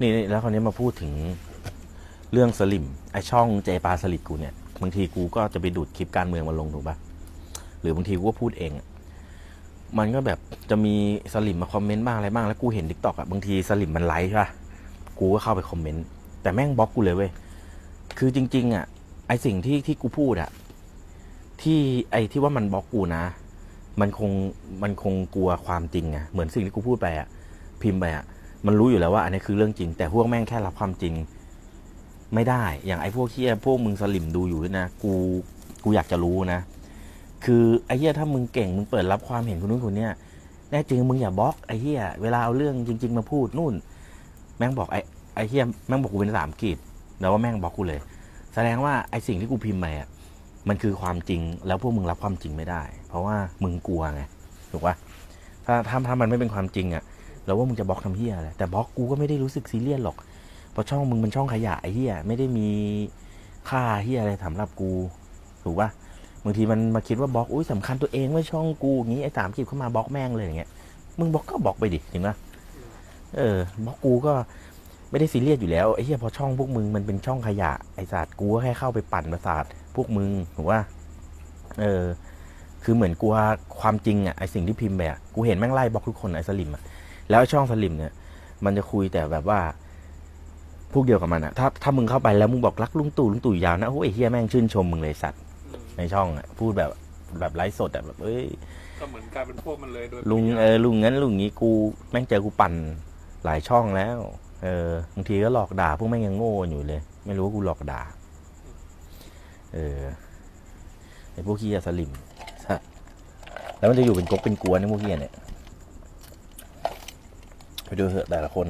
นี่แล้วคราวนี้มาพูดถึงเรื่องสลิมไอช่องเจปาสลิดกูเนี่ยบางทีกูก็จะไปดูดคลิปการเมืองมาลงถูกปะหรือบางทีกูก็พูดเอง มันก็แบบจะมีสลิมมาคอมเมนต์บ้างอะไรบ้างแล้วกูเห็นทิกตอกอะบางทีสลิมมันไลค์ใช่ปะกูก็เข้าไปคอมเมนต์แต่แม่งบล็อกกูเลยเว้ยคือจริง ๆอะไอสิ่งที่ที่กูพูดอะที่ไอที่ว่ามันบล็อกกูนะ มันคงมันคงกลัวความจริงอะเหมือนสิ่งที่กูพูดไปอะพิมพ์ไปอะ มันรู้อยู่แล้วว่าอันนี้คือเรื่องจริง แต่พวกแม่งแค่รับความจริง ไม่ได้ อย่างไอ้พวกเฮียพวกมึงสลิมดูอยู่ด้วยนะ กูกูอยากจะรู้นะ คือไอ้เฮียถ้ามึงเก่งมึงเปิดรับความเห็นคนนู้นคนเนี้ยแน่จริงมึงอย่าบล็อกไอ้เฮียเวลาเอาเรื่องจริง ๆ มาพูดนู่น แม่งบอกไอ้ไอ้เฮียแม่งบอกกูเป็นสามกีบแล้วว่าแม่งบล็อกกูเลย แสดงว่าไอ้สิ่งที่กูพิมพ์ไปอะมันคือความจริงแล้วพวกมึงรับความจริงไม่ได้ เพราะว่ามึงกลัวไงถูกปะถ้าถ้าถ้ามันไม่เป็นความจริงอะ แล้วว่ามึงจะบล็อกทำเฮียอะไรแต่บล็อกกูก็ไม่ได้รู้สึกซีเรียสหรอกเพราะช่องมึงมันช่องขยะไอ้เฮียไม่ได้มีค่าเฮียอะไรสำหรับกูถูกปะบางทีมันมาคิดว่าบล็อกอุ้ยสำคัญตัวเองไม่ช่องกูอย่างนี้ไอ้สามคลิปเข้ามาบล็อกแม่งเลยอย่างเงี้ยมึงบล็อกก็บล็อกไปดิจริงปะเออบล็อกกูก็ไม่ได้ซีเรียสอยู่แล้วไอ้เฮียพอช่องพวกมึงมันเป็นช่องขยะไอ้ศาสตร์กูก็แค่เข้าไปปั่นประสาทพวกมึงถูกปะเออ คือเหมือนกลัวความจริงอะไอ้สิ่งที่พิมพ์ไปอะกูเห็นแม่งไล่บล็อกทุกคนไอ้สลิมอะ แล้วไอ้ช่องสลิมเนี่ย มันจะคุยแต่แบบว่า พวกเดียวกับมันอะถ้าถ้ามึงเข้าไปแล้วมึงบอกรักลุงตู่ลุงตู่ยาวนะโอ้ยไอ้เฮียแม่งชื่นชมมึงเลยสัตว์อืมในช่องอะพูดแบบแบบไลฟ์สดอะแบบเอ้ยก็เหมือนกลายเป็นพวกมันเลยโดยลุงปริยายเออลุงงั้นลุงงี้กูแม่งเจอกูปั่นหลายช่องแล้ว เออบางทีก็หลอกด่าพวกแม่งยังโง่อยู่เลย ไม่รู้ว่ากูหลอกด่า เออไอพวกเฮียสลิมสัตว์แล้วมันจะอยู่เป็นก๊กเป็นกวนในพวกเฮียเนี่ย ไปดูเถอะแต่ละคน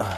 อ่า